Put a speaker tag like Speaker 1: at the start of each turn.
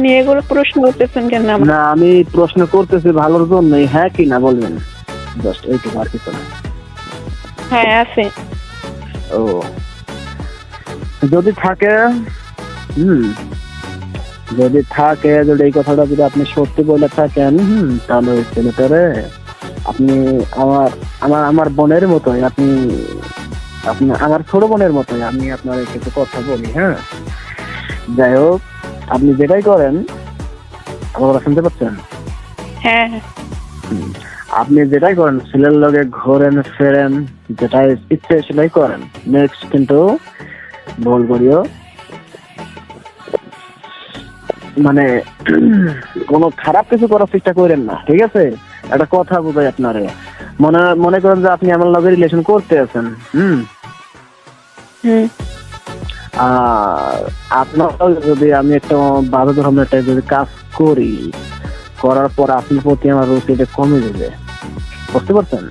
Speaker 1: আপনি এগুলো প্রশ্ন করতেছেন কেন
Speaker 2: না আমি প্রশ্ন করতেছি ভালোর জন্যই। হ্যাঁ কি না বলবেন? জাস্ট এইটুকু আর কিছু না।
Speaker 1: হ্যাঁ আছে।
Speaker 2: ও। যদি থাকে হুম যদি থাকে যদি এই কথাটা যদি আপনি সত্যি বলে থাকেন হুম তাহলে ওই ছেলেটারে আপনি আমার আমার আমার বোনের মতোই আপনি আপনি আমার ছোট বোনের মতোই আমি আপনার কিছু কথা বলি হ্যাঁ? যাই হোক আপনি যেটাই করেন আমার কথা শুনতে পাচ্ছেন?
Speaker 1: হ্যাঁ।
Speaker 2: আপনি যেটাই করেন ছেলের লগে ঘোরেন ফেরেন যেটাই ইচ্ছে সেটাই করেন। নেক্সট কিন্তু ভুল করিও। মানে কোনো খারাপ কিছু করার চেষ্টা করেন না ঠিক আছে? একটা কথা বোঝাই আপনারে। মনে মনে করেন যে আপনি আমার লগে রিলেশন করতে আছেন হুম?
Speaker 1: হুম।
Speaker 2: আপনার যদি আমি একটা বাধা ধরনের একটা যদি কাজ করি, করার পর আপনার প্রতি আমার রুচিটা কমে যাবে। বুঝতে পারছেন?